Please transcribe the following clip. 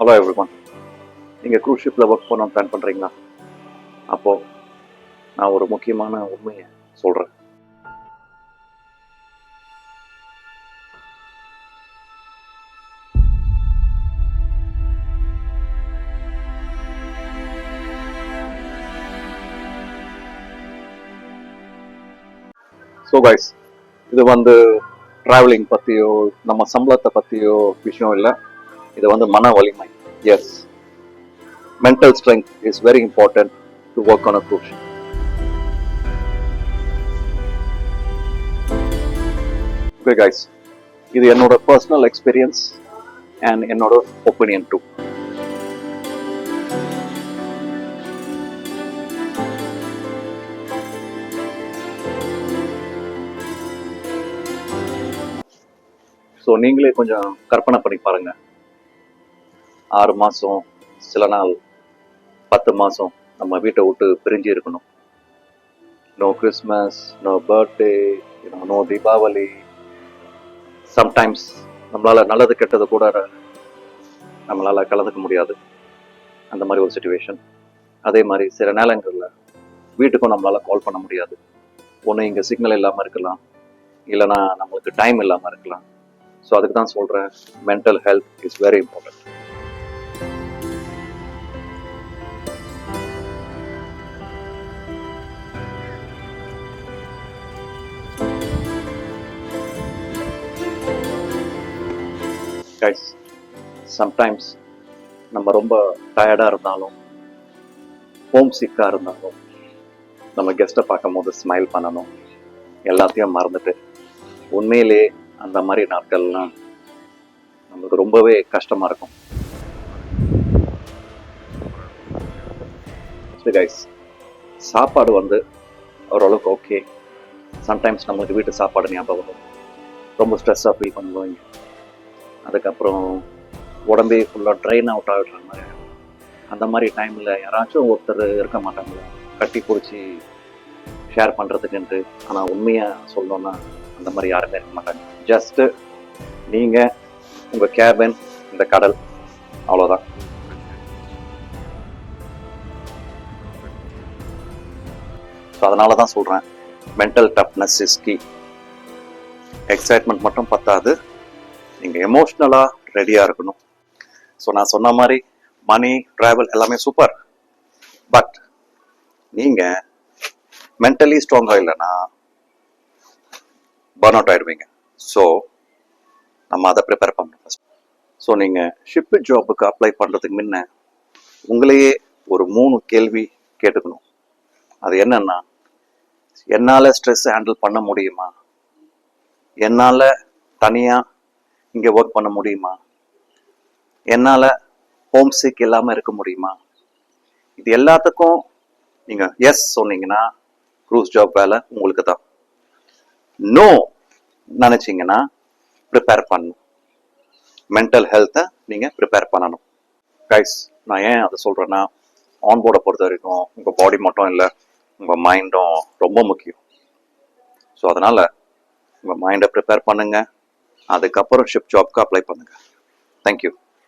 Hello everyone நீங்கள் cruise ஷிப்பில் work பண்ண பிளான் பண்ணுறீங்களா அப்போது நான் ஒரு முக்கியமான உண்மையை சொல்கிறேன் ஸோ கைஸ் இது வந்து ட்ராவலிங் பற்றியோ நம்ம சம்பளத்தை பற்றியோ விஷயம் இல்லை. இது வந்து மன வலிமை. Yes mental strength is very important to work on a cruise okay guys இது என்னோட பர்சனல் எக்ஸ்பீரியன்ஸ் அண்ட் என்னோட ஒப்பீனியன் டூ ஸோ நீங்களே கொஞ்சம் கற்பனை பண்ணி பாருங்க. ஆறு மாதம் சில நாள் பத்து மாதம் நம்ம வீட்டை விட்டு பிரிஞ்சு இருக்கணும். No Christmas no birthday no Deepavali sometimes நம்மளால் நல்லது கெட்டது கூட நம்மளால் கலந்துக்க முடியாது. அந்த மாதிரி ஒரு சுச்சுவேஷன் அதே மாதிரி சில நேரங்களில் வீட்டுக்கும் நம்மளால் கால் பண்ண முடியாது. ஒன்று இங்கே சிக்னல் இல்லாமல் இருக்கலாம். இல்லைனா நம்மளுக்கு டைம் இல்லாமல் இருக்கலாம். ஸோ அதுக்கு தான் சொல்கிறேன் mental health is very important guys sometimes நம்ம ரொம்ப டயர்டாக இருந்தாலும் ஹோம் சிக்காக இருந்தாலும் நம்ம கெஸ்ட்டை பார்க்கும்போது ஸ்மைல் பண்ணணும். எல்லாத்தையும் மறந்துட்டு உண்மையிலே அந்த மாதிரி நாட்கள்லாம் நம்மளுக்கு ரொம்பவே கஷ்டமாக இருக்கும். கைஸ் சாப்பாடு வந்து ஓரளவுக்கு ஓகே சம்டைம்ஸ் நம்மளுக்கு வீட்டு சாப்பாடு ஞாபகம் வரும். ரொம்ப ஸ்ட்ரெஸ்ஸாக ஃபீல் பண்ணுவோம் அதுக்கப்புறம் உடம்பே ஃபுல்லாக ட்ரெயின் அவுட் ஆகிடுற மாதிரி. அந்த மாதிரி டைமில் யாராச்சும் ஒருத்தர் இருக்க மாட்டாங்களா கட்டி பிடிச்சி ஷேர் பண்ணுறதுக்குன்ட்டு ஆனால் உண்மையாக சொல்லணும்னா அந்த மாதிரி யாருமே இருக்க மாட்டாங்க. ஜஸ்ட்டு நீங்கள் உங்கள் கேபின் இந்த கடல். அவ்வளோதான் ஸோ அதனால தான் சொல்கிறேன் mental toughness is key excitement மட்டும் பத்தாது. நீங்கள் எமோஷ்னலாக ரெடியாக இருக்கணும். ஸோ நான் சொன்ன மாதிரி மணி ட்ராவல் எல்லாமே சூப்பர் பட் நீங்கள் மென்டலி ஸ்ட்ராங்காக இல்லைன்னா பர்ன் அவுட் ஆயிடுவீங்க. ஸோ நம்ம அதை ப்ரிப்பேர் பண்ணணும் ஃபஸ்ட் ஸோ நீங்கள் ஷிப்பு ஜாபுக்கு அப்ளை பண்ணுறதுக்கு முன்ன உங்களையே ஒரு மூணு கேள்வி கேட்டுக்கணும். அது என்னன்னா என்னால் ஸ்ட்ரெஸ் ஹேண்டில் பண்ண முடியுமா? என்னால் தனியாக இங்கே ஒர்க் பண்ண முடியுமா? என்னால் ஹோம் சிக் இல்லாமல் இருக்க முடியுமா? இது எல்லாத்துக்கும் நீங்கள் எஸ் சொன்னீங்கன்னா க்ரூஸ் ஜாப் வேலை உங்களுக்கு தான். நோ நினச்சிங்கன்னா ப்ரிப்பேர் பண்ணணும். மென்டல் ஹெல்த்தை நீங்கள் ப்ரிப்பேர் பண்ணணும். கைஸ் நான் ஏன் அதை சொல்கிறேன்னா ஆன்போர்டை பொறுத்த வரைக்கும் உங்கள் பாடி மட்டும் இல்லை உங்கள் மைண்டும் ரொம்ப முக்கியம். ஸோ அதனால் உங்கள் மைண்டை ப்ரிப்பேர் பண்ணுங்கள் அதுக்கப்புறம் ஷிப் ஜாப்க்கு அப்ளை பண்ணுங்கள் தேங்க்யூ